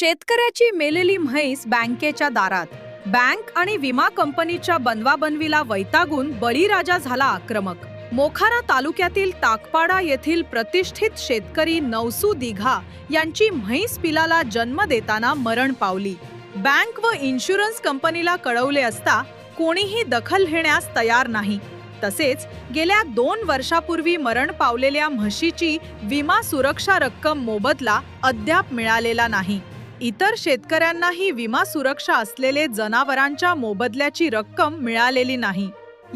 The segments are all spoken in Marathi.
शेतकऱ्याची मेलेली म्हैस बँकेच्या दारात. बँक आणि विमा कंपनीच्या बनवाबनवीला वैतागून बळीराजा झाला आक्रमक. मोखारा तालुक्यातील ताकपाडा येथील प्रतिष्ठित शेतकरी नवसू दिघा यांची म्हैस पिलाला जन्म देताना मरण पावली. बँक व इन्शुरन्स कंपनीला कळवले असता कोणीही दखल घेण्यास तयार नाही. तसेच गेल्या दोन वर्षापूर्वी मरण पावलेल्या म्हशीची विमा सुरक्षा रक्कम मोबदला अद्याप मिळालेला नाही. इतर शेतकऱ्यांनाही विमा सुरक्षा असलेले जनावरांच्या मोबदल्याची रक्कम मिळालेली नाही.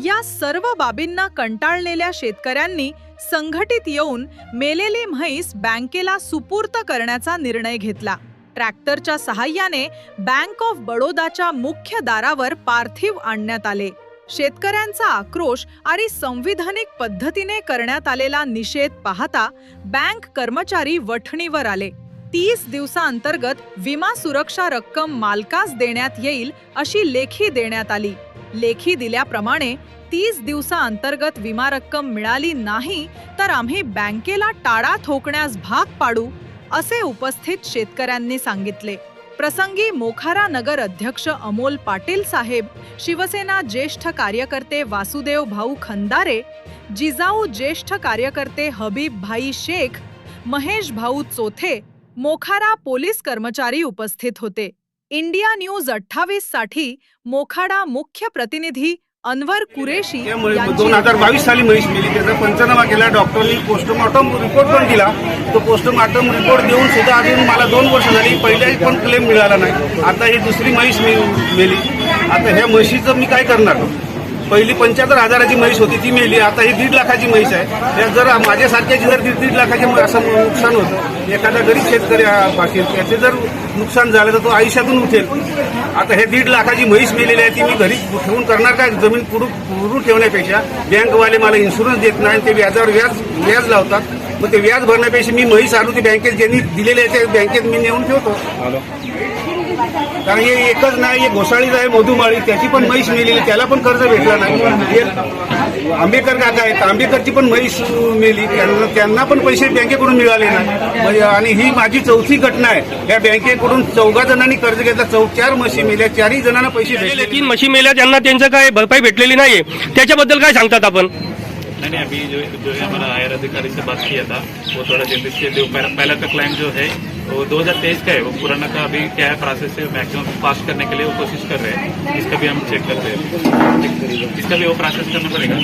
या सर्व बाबींना कंटाळलेल्या शेतकऱ्यांनी संघटित येऊन मेलेली म्हैस बँकेला सुपूर्त करण्याचा निर्णय घेतला. ट्रॅक्टरच्या सहाय्याने बँक ऑफ बडोदाच्या मुख्य दारावर पार्थिव आणण्यात आले. शेतकऱ्यांचा आक्रोश आणि संविधानिक पद्धतीने करण्यात आलेला निषेध पाहता बँक कर्मचारी वठणीवर आले. तीस दिवसांतर्गत विमा सुरक्षा रक्कम मालकास देण्यात येईल अशी लेखी देण्यात आली. लेखी दिल्याप्रमाणे तीस दिवसाअंतर्गत विमा रक्कम मिळाली नाही तर आम्ही बँकेला टाळा ठोकण्यास भाग पाडू असे उपस्थित शेतकऱ्यांनी सांगितले. प्रसंगी मोखारा नगर अध्यक्ष अमोल पाटील साहेब शिवसेना ज्येष्ठ कार्यकर्ते वासुदेव भाऊ खंदारे जिजाऊ ज्येष्ठ कार्यकर्ते हबीब भाई शेख महेश भाऊ चोथे मोखारा पोलीस कर्मचारी उपस्थित होते. इंडिया न्यूज अठ्ठावीससाठी मोखाडा मुख्य प्रतिनिधी अनवर कुरेशी दोन हजार बावीस साली म्हैस मिली त्याचा पंचनामा केला. डॉक्टरनी पोस्टमॉर्टम रिपोर्ट पण दिला. तो पोस्टमॉर्टम रिपोर्ट देऊन सुद्धा अजून मला दोन वर्ष झाली. पहिल्याही पण क्लेम मिळाला नाही. आता ही दुसरी म्हैस मी मेली आता ह्या म्हशीचं मी काय करणार? पहिली पंच्याहत्तर हजाराची म्हैस होती ती मेली. आता ही दीड लाखाची म्हैस आहे. त्यात जर माझ्यासारख्याची जर दीड दीड लाखाचे असं नुकसान होतं एखादा गरीब शेतकरी हा असेल त्याचे जर नुकसान झालं तर तो आयुष्यातून उठेल. आता हे दीड लाखाची म्हैस मेलेली आहे ती मी घरी ठेवून करणार काय? जमीन पुरू पुरू ठेवण्यापेक्षा बँकवाले मला इन्शुरन्स देत नाही ते व्याजावर व्याज व्याज लावतात. मग ते व्याज भरण्यापेक्षा मी म्हैस आलो ती बँकेत ज्यांनी दिलेले आहे ते बँकेत मी नेऊन ठेवतो. कारण हे एकच नाही हे घोसाळीच आहे मधुमाळी त्याची पण म्हैस मेलेली त्याला पण कर्ज भेटला नाही. हे आंबेकर काका आहेत आंबेकरची पण म्हैस मेली त्यांना त्यांना पण पैसे बँकेकडून मिळाले नाही. म्हणजे आणि ही माझी चौथी घटना आहे. या बँकेकडून चौघा जणांनी कर्ज घेतला चौ चार म्हशी मेल्या चारही जणांना पैसे भेटले तीन म्हशी मेल्या त्यांना त्यांचं काय भरपाई भेटलेली नाहीये. त्याच्याबद्दल काय सांगतात आपण? नहीं नहीं अभी जो जो है हमारा हायर अधिकारी से बात किया था वो थोड़ा जल्दी से जो पहला, पहला का क्लाइम जो है वो 2023 का है वो पुराना का अभी क्या है प्रोसेस है मैक्सिमम पास करने के लिए वो कोशिश कर रहे हैं। इसका भी हम चेक करते हैं। इसका भी वो प्रोसेस करना पड़ेगा।